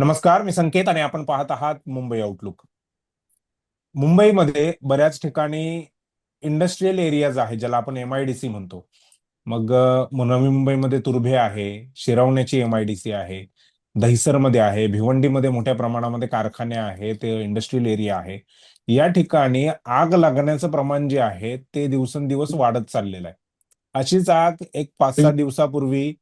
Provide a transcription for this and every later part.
नमस्कार मी संकेत आणि आपण पाहत आहात मुंबई आउटलुक मुंबईमध्ये बऱ्याच ठिकाणी इंडस्ट्रीयल एरियाज आहे ज्याला आपण एमआयडीसी म्हणतो. मग नवी मुंबईमध्ये तुर्भे आहे शिरवण्याची एमआयडीसी आहे दहिसरमध्ये आहे भिवंडीमध्ये मोठ्या प्रमाणामध्ये कारखाने आहेत इंडस्ट्रीयल एरिया आहे. या ठिकाणी आग लागण्याचं प्रमाण जे आहे ते दिवसेंदिवस वाढत चाललेलं आहे. अशीच आग एक पाच सहा दिवसापूर्वी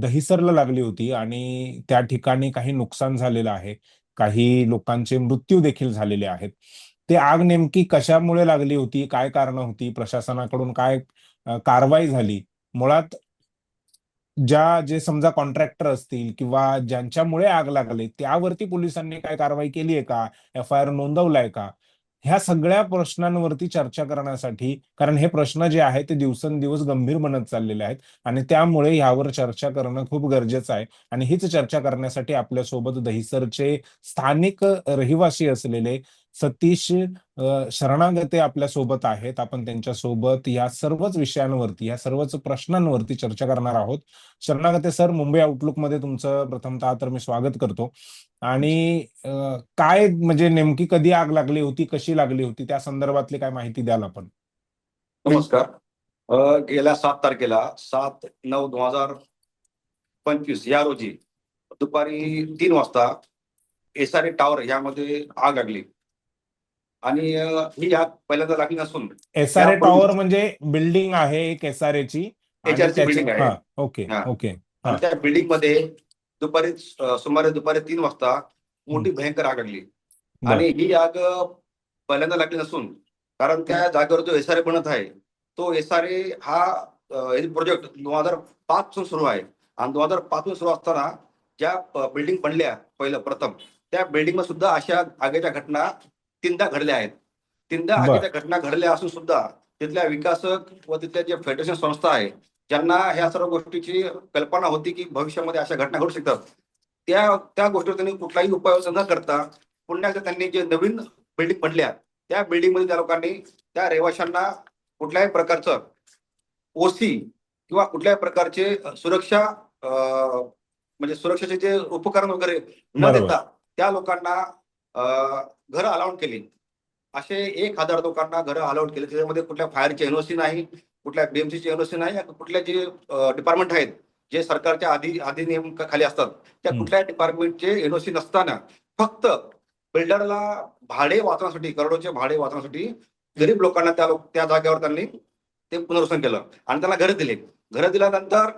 दहिसरला लागली होती आणि त्या ठिकाणी काही नुकसान झालेलं आहे. काही लोकांचे मृत्यू देखील झालेले आहेत. ते आग नेमकी कशामुळे लागली होती? काय कारण होती? प्रशासनाकडून काय कारवाई झाली? मुळात ज्या जे समजा कॉन्ट्रॅक्टर असतील किंवा ज्यांच्यामुळे आग लागली त्यावरती पोलिसांनी काय कारवाई केली आहे का? एफ आय आर नोंदवलाय का? ह्या सगळ्या प्रश्नांवरती चर्चा करण्यासाठी कारण हे प्रश्न जे आहेत ते दिवसेंदिवस गंभीर बनत चाललेले आहेत आणि त्यामुळे यावर चर्चा करणं खूप गरजेचं आहे. आणि हीच चर्चा करण्यासाठी आपल्यासोबत दहिसरचे स्थानिक रहिवासी असलेले सतीश शरणागते आपल्यासोबत आहेत. आपण त्यांच्यासोबत या सर्वच विषयांवरती या सर्वच प्रश्नांवरती चर्चा करणार आहोत. शरणागते सर मुंबई आउटलुकमध्ये तुमचं प्रथमतः तर मी स्वागत करतो. आणि काय म्हणजे नेमकी कधी आग लागली होती कशी लागली होती त्या संदर्भातली काय माहिती द्याल आपण? नमस्कार. गेल्या सात तारखेला सात नऊ दोन हजार पंचवीस या रोजी दुपारी तीन वाजता एस आर ए टॉवर यामध्ये आग लागली. आणि ही आग पहिल्यांदा लागली नसून एस आर ए त्यापूर्वी- टॉवर म्हणजे बिल्डिंग आहे एक एस आर ची त्याच्या- building आहे. ओके. ओके त्या बिल्डिंगमध्ये दुपारी सुमारे दुपारी तीन वाजता मोठी भयंकर आग लागली. आणि ही आग पहिल्यांदा लागली नसून कारण त्या जागेवर जो एस आर ए बनत आहे तो एस आर ए हा प्रोजेक्ट दोन हजार पाच पासून सुरू आहे आणि दोन हजार पाच सुरू असताना ज्या बिल्डिंग बनल्या पहिलं प्रथम त्या बिल्डिंग सुद्धा अशा आगीच्या घटना तीनदा घडल्या आहेत तीनदा बर. आगीच्या घटना घडल्या असून सुद्धा तिथल्या विकासक व तिथल्या जे फेडरेशन संस्था आहे ज्यांना ह्या सर्व गोष्टीची कल्पना होती की भविष्यामध्ये अशा घटना घडू शकतात त्या त्या गोष्टीवर त्यांनी कुठलाही उपाययोजना न करता पुन्हा एकदा त्यांनी जे नवीन बिल्डिंग बनल्या त्या बिल्डिंगमध्ये त्या लोकांनी त्या रहिवाशांना कुठल्याही प्रकारचं ओसी किंवा कुठल्याही प्रकारचे सुरक्षा म्हणजे सुरक्षेचे जे उपकरण वगैरे न. देता त्या लोकांना घर अलाउड केली. असे एक हजार लोकांना घरं अलाउड केली. त्याच्यामध्ये कुठल्या फायरची एनओसी नाही कुठल्या बीएमसीची एनओसी नाही कुठल्या जे डिपार्टमेंट आहेत जे सरकारच्या आधी अधिनियम खाली असतात त्या. कुठल्या डिपार्टमेंटचे एनओसी नसताना फक्त बिल्डरला भाडे वाचण्यासाठी करोडोचे भाडे वाचण्यासाठी गरीब लोकांना त्या लोक त्या जागेवर त्यांनी ते पुनर्वसन केलं आणि त्यांना घरं दिले. घरं दिल्यानंतर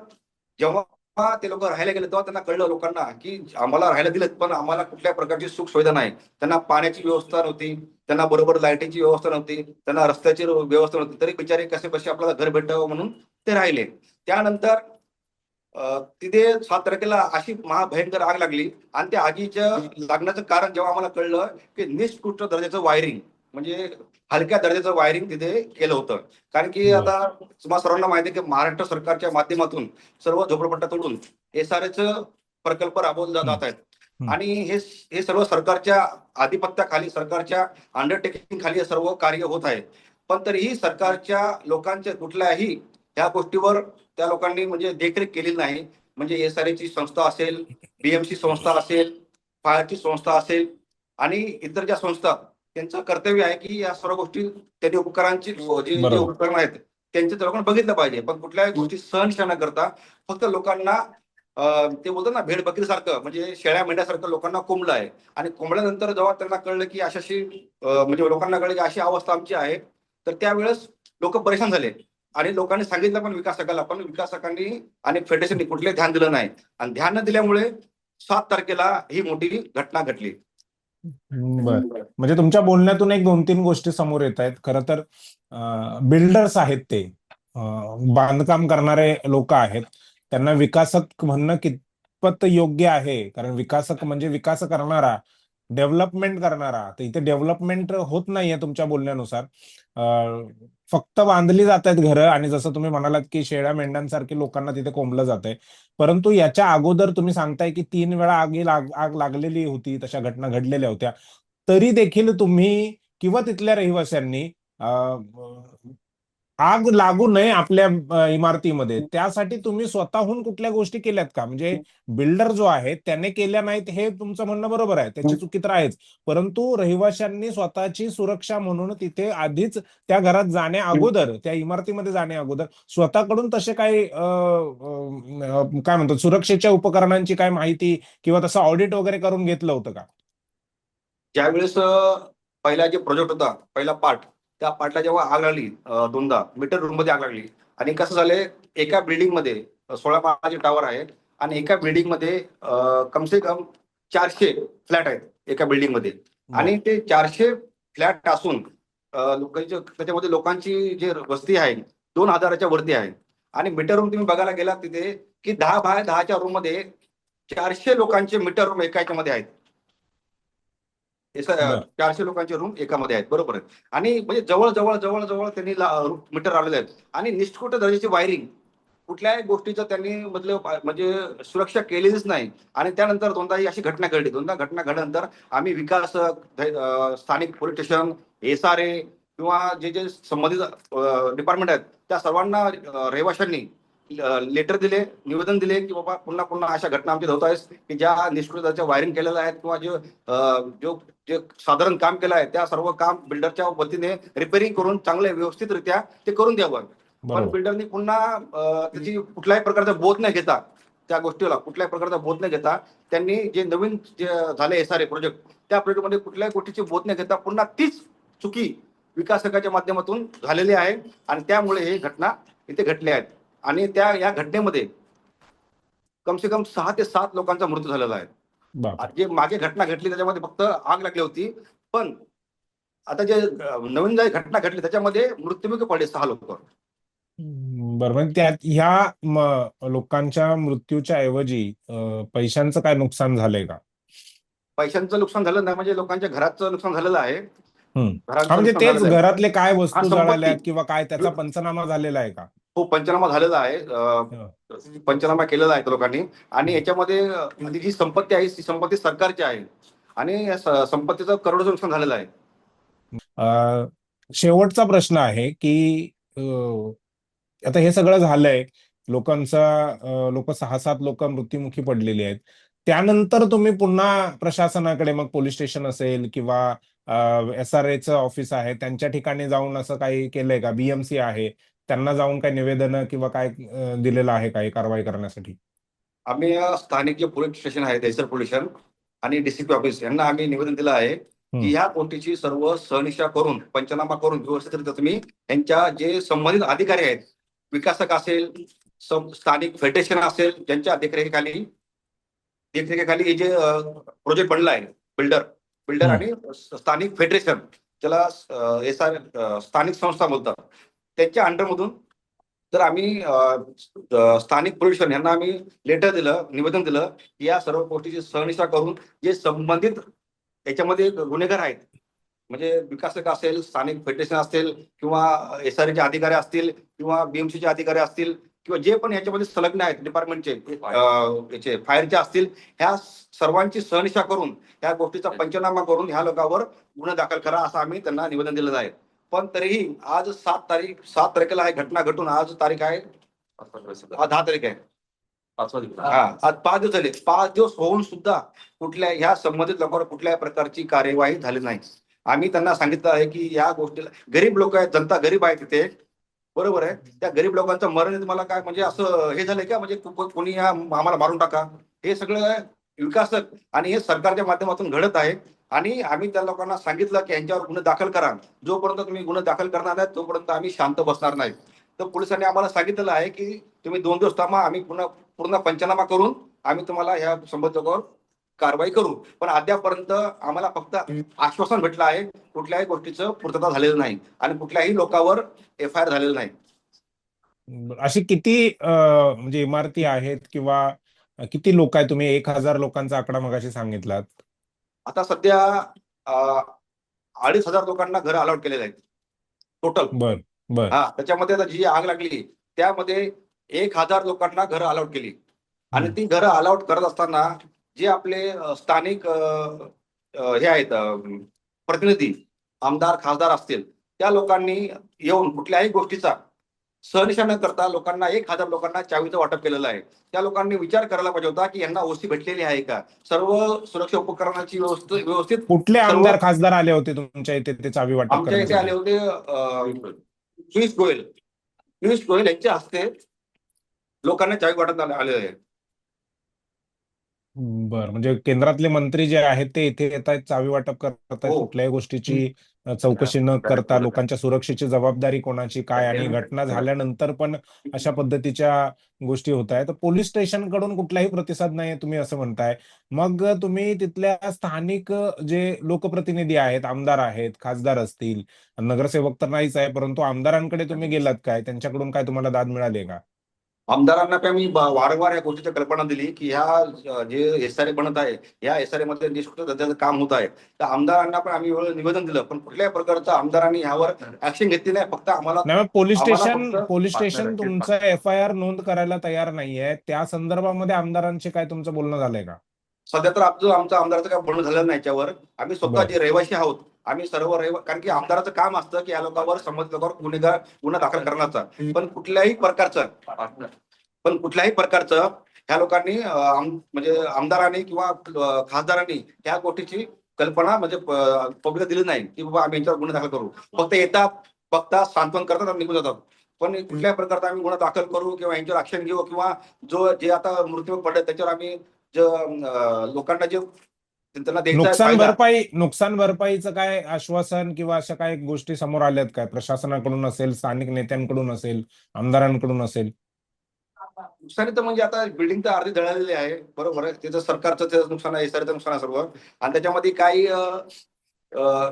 जेव्हा ते लोक राहायला गेले तेव्हा त्यांना कळलं लोकांना की आम्हाला राहायला दिलं पण आम्हाला कुठल्या प्रकारची सुख सुविधा नाही. त्यांना पाण्याची व्यवस्था नव्हती त्यांना बरोबर लाईटीची व्यवस्था नव्हती त्यांना रस्त्याची व्यवस्था नव्हती तरी बिचारे कसे कसे आपल्याला घर भेटावं म्हणून ते राहिले. त्यानंतर तिथे सात तारखेला अशी महाभयंकर आग लागली आणि त्या आगीच्या लागण्याचं कारण जेव्हा आम्हाला कळलं की निष्कृष्ट दर्जाचं वायरिंग म्हणजे हलक्या दर्जाचं वायरिंग तिथे केलं होतं. कारण की. आता तुम्हाला सर्वांना माहिती आहे की महाराष्ट्र सरकारच्या माध्यमातून सर्व झोपडपट्ट्या तोडून एस आर प्रकल्प राबवले जात आहेत. आणि हे हे सर्व सरकारच्या आधिपत्याखाली सरकारच्या अंडरटेकिंग खाली सर्व कार्य होत आहे. पण तरीही सरकारच्या लोकांच्या कुठल्याही ह्या गोष्टीवर त्या लोकांनी म्हणजे देखरेख केलेली नाही. म्हणजे एस आर ची संस्था असेल बीएमसी संस्था असेल फायरची संस्था असेल आणि इतर ज्या संस्था त्यांचं कर्तव्य आहे की या सर्व गोष्टी त्यांनी उपकरणांची जे बरोबर. उपकरण आहेत त्यांचे त्या लोकांना बघितलं पाहिजे. पण कुठल्याही गोष्टी सहन न करता फक्त लोकांना ते बोलतात ना भेड बकरीसारखं म्हणजे शेळ्या मेंढ्यासारखं लोकांना कोंबलं आहे. आणि कोंबल्यानंतर जेव्हा त्यांना कळलं की अशाशी म्हणजे लोकांना कळलं की अशी अवस्था आमची आहे तर त्यावेळेस लोक परेशान झाले. आणि लोकांनी सांगितलं पण विकासकाला पण विकासकांनी आणि फेडरेशननी कुठले ध्यान दिलं नाही. आणि ध्यान न दिल्यामुळे सात तारखेला ही मोठी घटना घडली. बर. म्हणजे तुमच्या बोलण्यातून एक दोन तीन गोष्टी समोर येत आहेत. खरं तर बिल्डर्स आहेत ते. बांधकाम करणारे लोक आहेत. त्यांना विकासक म्हणणं कितपत योग्य आहे? कारण विकासक म्हणजे विकास करणारा. डेव्हलपमेंट करणारा. तर इथे डेव्हलपमेंट होत नाहीये तुमच्या बोलण्यानुसार. फक्त बांधली जात आहेत घरं आणि जसं तुम्ही म्हणालात की शेळ्या मेंढ्यांसारखी लोकांना तिथे कोंबलं जात आहे परंतु याच्या अगोदर तुम्ही सांगताय की तीन वेळा आगी लाग आग लागलेली होती तशा घटना घडलेल्या होत्या. तरी देखील तुम्ही किंवा तिथल्या रहिवाशांनी आग लागू नये आपल्या इमारतीमध्ये. त्यासाठी तुम्ही स्वतःहून कुठल्या गोष्टी केल्यात का? म्हणजे बिल्डर जो आहे त्याने केल्या नाहीत हे तुमचं म्हणणं बरोबर आहे. त्याची चुकी तर आहेच. परंतु रहिवाशांनी स्वतःची सुरक्षा म्हणून तिथे आधीच त्या घरात जाण्या अगोदर त्या इमारतीमध्ये जाण्या अगोदर स्वतःकडून तसे काही काय म्हणतात सुरक्षेच्या उपकरणांची काय माहिती किंवा तसं ऑडिट वगैरे करून घेतलं होतं का? ज्यावेळेस पहिला जे प्रोजेक्ट होता पहिला पार्ट त्या पार्टला जेव्हा आग लागली दोनदा मीटर रूममध्ये आग लागली. आणि कसं झालंय एका बिल्डिंगमध्ये सोळा माळाचे टावर आहेत आणि एका बिल्डिंगमध्ये कमसे कम चारशे फ्लॅट आहेत एका बिल्डिंगमध्ये आणि ते चारशे फ्लॅट असून लोकांच्या त्याच्यामध्ये लोकांची जी वस्ती आहे दोन हजाराच्या वरती आहे. आणि मीटर रूम तुम्ही बघायला गेलात तिथे की दहा बाय दहाच्या रूममध्ये चारशे लोकांचे मीटर रूम एका याच्यामध्ये आहेत. चारशे लोकांचे रूम एकामध्ये आहेत बरोबर आहे. आणि म्हणजे जवळ जवळ जवळ जवळ त्यांनी मीटर लावलेले आहेत. आणि निष्कुट दर्जाची वायरिंग कुठल्याही गोष्टीचं त्यांनी मतलब म्हणजे सुरक्षा केलेलीच नाही. आणि त्यानंतर दोनदा ही अशी घटना घडली. दोनदा घटना घडल्यानंतर आम्ही विकास स्थानिक police station S R A किंवा जे जे संबंधित डिपार्टमेंट आहेत त्या सर्वांना रहिवाशांनी लेटर दिले निवेदन दिले की बाबा पुन्हा पुन्हा अशा घटना आमच्या होत आहेत की ज्या निष्कृताच्या वायरिंग केलेल्या आहेत किंवा जे जो जे साधारण काम केलं आहे त्या सर्व काम बिल्डरच्या वतीने रिपेअरिंग करून चांगले व्यवस्थितरित्या ते करून द्यावं. पण बिल्डरनी पुन्हा त्याची कुठल्याही प्रकारचा बोध नाही घेता त्या गोष्टीला कुठल्याही प्रकारचा बोध नाही घेता त्यांनी जे नवीन जे झाले एस आर ए प्रोजेक्ट त्या प्रोजेक्टमध्ये कुठल्याही गोष्टीची बोध नाही घेता पुन्हा तीच चुकी विकासकाच्या माध्यमातून झालेली आहे आणि त्यामुळे ही घटना इथे घडल्या आहेत. आणि त्या या घटनेमध्ये कमसे कम सहा ते सात लोकांचा मृत्यू झालेला आहे. जे मागे घटना घडली त्याच्यामध्ये फक्त आग लागली होती. पण आता जे नवीन जी घटना घडली त्याच्यामध्ये मृत्युमुखी पडले सहा लोक. बरं त्या ह्या लोकांच्या मृत्यूच्या ऐवजी पैशांचं काय नुकसान झालंय का? पैशांचं नुकसान झालं नाही म्हणजे लोकांच्या घराचं नुकसान झालेलं आहे. म्हणजे तेच. घरातले काय वस्तू. जळाल्यात किंवा काय त्याचा पंचनामा झालेला आहे का? हो पंचनामा झालेला आहे. अ, पंचनामा केलेला आहे लोकांनी. आणि याच्यामध्ये म्हणजे जी संपत्ती आहे ती संपत्ती सरकारची आहे. आणि या संपत्तीचं करोडचं नुकसान झालेलं आहे. शेवटचा प्रश्न आहे की आता हे सगळं झालंय. लोकांचा लोक सहा सात लोक मृत्युमुखी पडलेली आहेत. त्यानंतर तुम्ही पुन्हा प्रशासनाकडे मग पोलीस स्टेशन असेल किंवा एस आर एचं ऑफिस आहे त्यांच्या ठिकाणी जाऊन असं काही केलंय का? बीएमसी आहे. त्यांना जाऊन काही निवेदन किंवा काय दिलेलं आहे काही कारवाई करण्यासाठी आम्ही स्थानिक जे पोलीस स्टेशन आहे दहिसर पोलीस स्टेशन आणि डीसीपी ऑफिस यांना आम्ही निवेदन दिलं आहे. की ह्या गोष्टीची सर्व सहनिशा करून पंचनामा करून व्यवस्थितरित्या तुम्ही यांच्या जे संबंधित अधिकारी आहेत विकासक असेल स्थानिक फेडरेशन असेल ज्यांच्या देखरेखीखाली देखरेखीखाली हे जे प्रोजेक्ट बनला आहे बिल्डर बिल्डर. आणि स्थानिक फेडरेशन आर स्थानिक संस्था बोलतात त्यांच्या अंडरमधून तर आम्ही स्थानिक पोलीस यांना आम्ही लेटर दिलं निवेदन दिलं की या सर्व गोष्टीची सहनिशा करून जे संबंधित याच्यामध्ये गुन्हेगार आहेत म्हणजे विकासक असेल स्थानिक फेडरेशन असेल किंवा एस आर चे अधिकारी असतील किंवा बीएमसीचे अधिकारी असतील किंवा जे पण याच्यामध्ये संलग्न आहेत डिपार्टमेंटचे याचे फायरचे असतील ह्या सर्वांची सहनिशा करून ह्या गोष्टीचा पंचनामा करून ह्या लोकांवर गुन्हा दाखल करा असं आम्ही त्यांना निवेदन दिलेलं आहे. पण तरीही आज सात तारीख सात तारखेला आहे घटना घटून. आज तारीख आहे? आज दहा तारीख आहे. हा आज पाच दिवस झाले. पाच दिवस होऊन सुद्धा कुठल्या ह्या संबंधित लोकांवर कुठल्याही प्रकारची कार्यवाही झाली नाही. आम्ही त्यांना सांगितलं आहे की या गोष्टीला गरीब लोक आहेत जनता गरीब आहे तिथे. बरोबर आहे? त्या गरीब लोकांचं मरण तुम्हाला काय म्हणजे असं हे झालंय का? म्हणजे कोणी या आम्हाला मारून टाका? हे सगळं विकासक आणि हे सरकारच्या माध्यमातून घडत आहे. आणि आम्ही त्या लोकांना सांगितलं की यांच्यावर गुन्हे दाखल करा. जोपर्यंत तुम्ही गुन्हे दाखल करणार नाही तोपर्यंत आम्ही शांत बसणार नाही. तर पोलिसांनी आम्हाला सांगितलेलं आहे की तुम्ही दोन दिवस थांबा आम्ही पुन्हा पूर्ण पंचनामा करून आम्ही तुम्हाला या संबंधित कारवाई करू. पण अद्यापर्यंत आम्हाला फक्त आश्वासन भेटलं आहे कुठल्याही गोष्टीचं पूर्तता झालेलं नाही आणि कुठल्याही लोकांवर एफ आय आर झालेलं नाही. अशी किती म्हणजे इमारती आहेत किंवा किती लोक आहेत? तुम्ही एक हजार लोकांचा आकडा मगाशी सांगितलात. आता सध्या अडीच हजार लोकांना घर अलॉट केलेले आहेत. टोटल बर बर. हा त्याच्यामध्ये आता जी आग लागली त्यामध्ये एक हजार लोकांना घरं अलॉट केली. आणि. ती घरं अलॉट करत असताना जे आपले स्थानिक हे आहेत प्रतिनिधी आमदार खासदार असतील त्या लोकांनी येऊन कुठल्याही गोष्टीचा सहनिशा न करता लोकांना एक हजार लोकांना चावीचं वाटप केलेलं आहे. त्या लोकांनी विचार करायला पाहिजे होता की यांना ओसी भेटलेली आहे का? सर्व सुरक्षा उपकरणाची व्यवस्थित व्यवस्थित कुठले आमदार खासदार आले होते तुमच्या इथे ते चावी वाटप आमच्या इथे आले होते पियुष गोयल. पियुष गोयल यांच्या हस्ते लोकांना चावी वाटप आले आलेले आहे. बर म्हणजे केंद्रातले मंत्री जे आहेत ते इथे येत आहेत चावी वाटप करत आहेत हो. कुठल्याही गोष्टीची? चौकशी न करता लोकांच्या सुरक्षेची जबाबदारी कोणाची काय आणि घटना झाल्यानंतर पण अशा पद्धतीच्या गोष्टी होत आहेत. तर पोलीस स्टेशनकडून कुठलाही प्रतिसाद नाही तुम्ही असं म्हणताय. मग तुम्ही तिथल्या स्थानिक जे लोकप्रतिनिधी आहेत आमदार आहेत खासदार असतील नगरसेवक तर नाहीच आहे परंतु आमदारांकडे तुम्ही गेलात काय? त्यांच्याकडून काय तुम्हाला दाद मिळाली का? आमदारांना पण मी वारंवार या गोष्टीची कल्पना दिली की ह्या जे एस आर ए बनत आहे या एस आर ए मध्ये निष्कृत दर्जाचं काम होत आहे. तर आमदारांना पण आम्ही निवेदन दिलं पण कुठल्याही प्रकारचं आमदारांनी ह्यावर ऍक्शन घेतली नाही. फक्त आम्हाला पोलीस स्टेशन पोलीस स्टेशन तुमचं एफ आय आर नोंद करायला तयार नाहीये. त्या संदर्भामध्ये आमदारांशी काय तुमचं बोलणं झालंय का? सध्या तर आमचं आमचं आमदाराचं काय बोलणं झालेलं नाही याच्यावर. आम्ही स्वतः. जे रहिवासी आहोत आम्ही सर्व रविवार कारण की आमदाराचं काम असतं की या लोकांवर संबंधित लोकांवर गुन्हेगार गुन्हा दाखल करण्याचा. पण कुठल्याही प्रकारचं पण कुठल्याही प्रकारचं ह्या लोकांनी म्हणजे आमदारांनी किंवा खासदारांनी त्या गोष्टीची कल्पना म्हणजे पब्लिक दिली नाही की बाबा आम्ही यांच्यावर गुन्हा दाखल करू. फक्त येतात फक्त सांत्वन करतात आणि निघून जातात. पण कुठल्याही प्रकारचा आम्ही गुन्हा दाखल करू किंवा यांच्यावर ऍक्शन घेऊ किंवा जो जे आता मृत्यू पडले त्याच्यावर आम्ही जे लोकांना जे नुकसान भरपाई नुकसान भरपाईचं काय आश्वासन किंवा अशा काय गोष्टी समोर आल्यात काय? प्रशासनाकडून असेल स्थानिक नेत्यांकडून असेल आमदारांकडून असेल? नुकसानी तर म्हणजे आता बिल्डिंग तर अर्धी जळालेली आहे. बरोबर आहे. त्याचं सरकारचं त्याचं नुकसान आहे एसआरचं नुकसान आहे सर्व. आणि त्याच्यामध्ये काही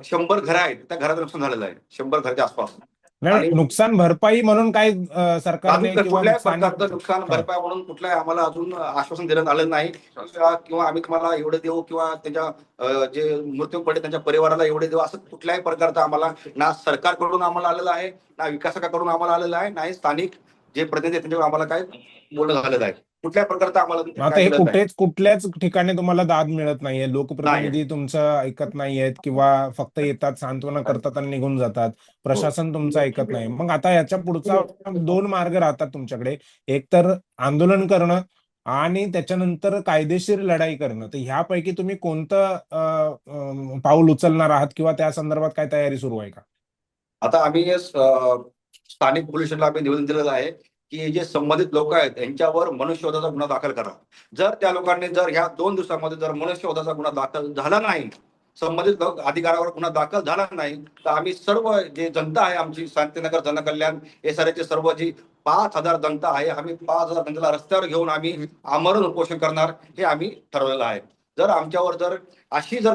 शंभर घरं आहेत. त्या घराचं नुकसान झालेलं आहे. शंभर घराच्या आसपास. नाही नुकसान भरपाई म्हणून काय सरकारने नुकसान भरपाई म्हणून कुठल्याही आम्हाला अजून आश्वासन देण्यात आलं नाही. किंवा आम्ही तुम्हाला एवढे देऊ किंवा त्याच्या जे मृत्यू पडले त्यांच्या परिवाराला एवढे देऊ असं कुठल्याही प्रकारचं आम्हाला ना सरकारकडून आम्हाला आलेलं आहे ना विकासकाकडून आम्हाला आलेलं आहे नाही स्थानिक जे प्रतिनिधी त्यांच्यावर आम्हाला काय बोलणं झालेलं आहे कुठल्याही प्रकारचं आम्हाला आता हे. कुठेच कुठल्याच ठिकाणी तुम्हाला दाद मिळत नाहीये. लोकप्रतिनिधी तुमचं ऐकत नाहीयेत किंवा फक्त येतात सांत्वना करतात आणि निघून जातात. प्रशासन तुमचं ऐकत नाही. मग आता याच्या पुढचा दोन मार्ग राहतात तुमच्याकडे. एक तर आंदोलन करणं आणि त्याच्यानंतर कायदेशीर लढाई करणं. तर ह्यापैकी तुम्ही कोणतं पाऊल उचलणार आहात किंवा त्या संदर्भात काय तयारी सुरू आहे का? आता आम्ही स्थानिक पोलीस स्टेशनला आम्ही निवेदन दिलेलं आहे. की जे संबंधित लोक आहेत यांच्यावर मनुष्यवधाचा गुन्हा दाखल करा. जर त्या लोकांनी जर ह्या दोन दिवसामध्ये जर मनुष्यवधाचा गुन्हा दाखल झाला नाही संबंधित अधिकारावर गुन्हा दाखल झाला नाही तर आम्ही सर्व जे जनता आहे आमची शांतीनगर जनकल्याण एस आर सर्व जी पाच हजार जनता आहे आम्ही पाच हजार जनतेला रस्त्यावर घेऊन आम्ही आमरण उपोषण करणार हे आम्ही ठरवलेलं आहे. जर आमच्यावर जर अशी जर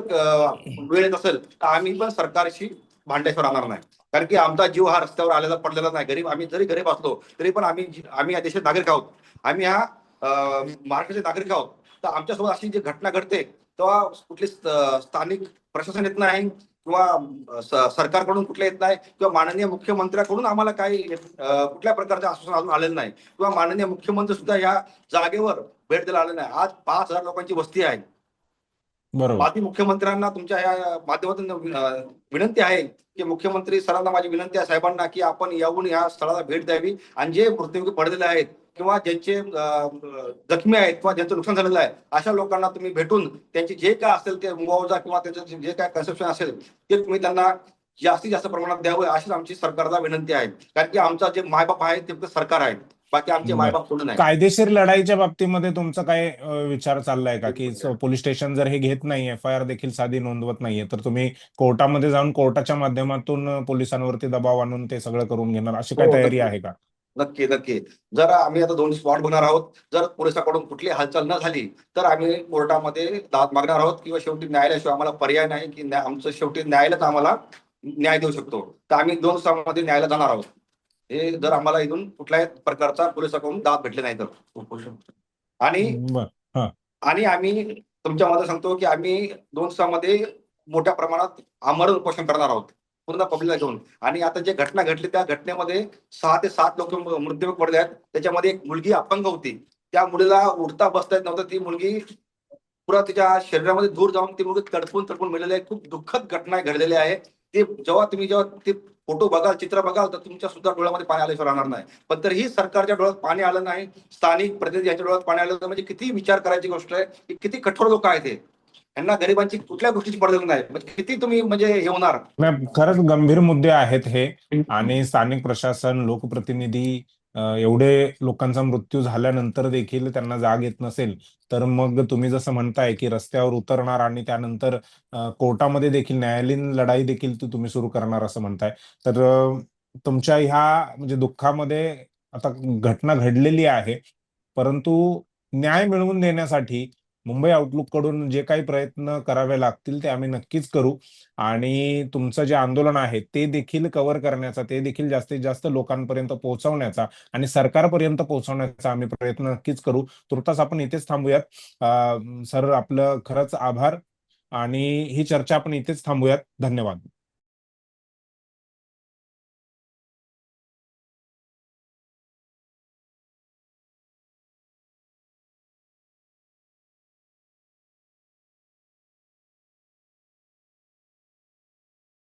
वेळ येत असेल तर आम्ही पण सरकारशी भांड्याशिवाय राहणार नाही. कारण की आमचा जीव हा रस्त्यावर आलेला पडलेला नाही. गरीब आम्ही जरी गरीब असलो तरी पण आम्ही आम्ही या देशात नागरिक आहोत. आम्ही ह्या महाराष्ट्राचे नागरिक आहोत. तर आमच्यासोबत अशी जी घटना घडते तेव्हा कुठली स्थानिक प्रशासन येत नाही किंवा सरकारकडून कुठल्या येत नाही किंवा माननीय मुख्यमंत्र्याकडून आम्हाला काही कुठल्या प्रकारचं आश्वासन अजून आलेलं नाही. किंवा माननीय मुख्यमंत्री सुद्धा या जागेवर भेट द्यायला आले नाही. आज पाच हजार लोकांची वस्ती आहे. माजी मुख्यमंत्र्यांना तुमच्या या माध्यमातून विनंती आहे की मुख्यमंत्री सरांना माझी विनंती आहे साहेबांना की आपण येऊन या स्थळाला भेट द्यावी आणि जे मृत्युमुखी पडलेले आहेत किंवा ज्यांचे जखमी आहेत किंवा ज्यांचं नुकसान झालेलं आहे अशा लोकांना तुम्ही भेटून त्यांची जे काय असेल ते मुआवजा किंवा त्यांचं जे काय कन्सेप्शन असेल ते तुम्ही त्यांना जास्तीत जास्त प्रमाणात द्यावं अशीच आमची सरकारला विनंती आहे. कारण की आमचा जे मायबाप आहे ते फक्त सरकार आहे. बाकी आमचे. मायबाप नाही? कायदेशीर लढाईच्या बाबतीमध्ये तुमचा काय अं, विचार चाललाय का? की स- पोलीस स्टेशन जर हे घेत नाही एफ आय आर देखील साधी नोंदवत नाहीये तर तुम्ही कोर्टामध्ये जाऊन कोर्टाच्या माध्यमातून अं, पोलिसांवरती दबाव आणून ते सगळं करून घेणार अशी काय हो, तयारी नक्की. आहे का? नक्की नक्की. जर आम्ही आता दोन स्पॉट बघणार आहोत जर पोलिसांकडून कुठली हालचाल न झाली तर आम्ही कोर्टामध्ये दाद मागणार आहोत किंवा शेवटी न्यायालयाशिवाय आम्हाला पर्याय नाही की न्या- आमचं शेवटी न्यायालयाच आम्हाला न्याय देऊ शकतो. तर आम्ही दोन दिवसामध्ये न्यायालयात जाणार आहोत. हे जर आम्हाला इथून कुठल्याही प्रकारचा पोलिसाकडून दाद भेटले नाही तर. आणि आणि आम्ही तुमच्या मध्ये सांगतो की आम्ही दोन दिवसामध्ये मोठ्या प्रमाणात आमरण उपोषण करणार आहोत. पूर्ण पब्लिकला घेऊन. आणि आता जे घटना घडली त्या घटनेमध्ये सहा ते सात लोक मृत्यू पडले आहेत. त्याच्यामध्ये एक मुलगी अपंग होती. त्या मुलीला उठता बसता येत नव्हतं. ती मुलगी पुरा तिच्या शरीरामध्ये दूर जाऊन ती मुलगी तडपून तडपून मिळालेली आहे. खूप दुःखद घटना घडलेली आहे. ते जेव्हा तुम्ही जेव्हा ते फोटो बघाल चित्र बघाल तर तुमच्या सुद्धा डोळ्यामध्ये पाणी आल्याशिवाय राहणार नाही. पण तरीही सरकारच्या डोळ्यात पाणी आलं नाही स्थानिक प्रतिनिधी यांच्या डोळ्यात पाणी आलं म्हणजे किती विचार करायची गोष्ट आहे की किती कठोर लोक आहेत हे. यांना गरिबांची कुठल्या गोष्टीची पडलेली नाही म्हणजे किती तुम्ही म्हणजे हे होणार? खरंच गंभीर मुद्दे आहेत हे. आणि स्थानिक प्रशासन लोकप्रतिनिधी एवढे लोकांचा मृत्यू झाल्यानंतर देखील त्यांना जाग येत नसेल तर मग तुम्ही जसं म्हणताय की रस्त्यावर उतरणार आणि त्यानंतर कोर्टामध्ये देखील न्यायालयीन लढाई देखील तुम्ही सुरू करणार असं म्हणताय. तर तुमच्या ह्या म्हणजे दुःखामध्ये आता घटना घडलेली आहे परंतु न्याय मिळवून देण्यासाठी मुंबई आउटलुककडून जे काही प्रयत्न करावे लागतील ते आम्ही नक्कीच करू. आणि तुमचं जे आंदोलन आहे ते देखील कव्हर करण्याचा ते देखील जास्तीत जास्त लोकांपर्यंत पोहोचवण्याचा आणि सरकारपर्यंत पोहोचवण्याचा आम्ही प्रयत्न नक्कीच करू. तुर्तास आपण इथेच थांबूयात. सर आपलं खरंच आभार आणि ही चर्चा आपण इथेच थांबूयात. धन्यवाद.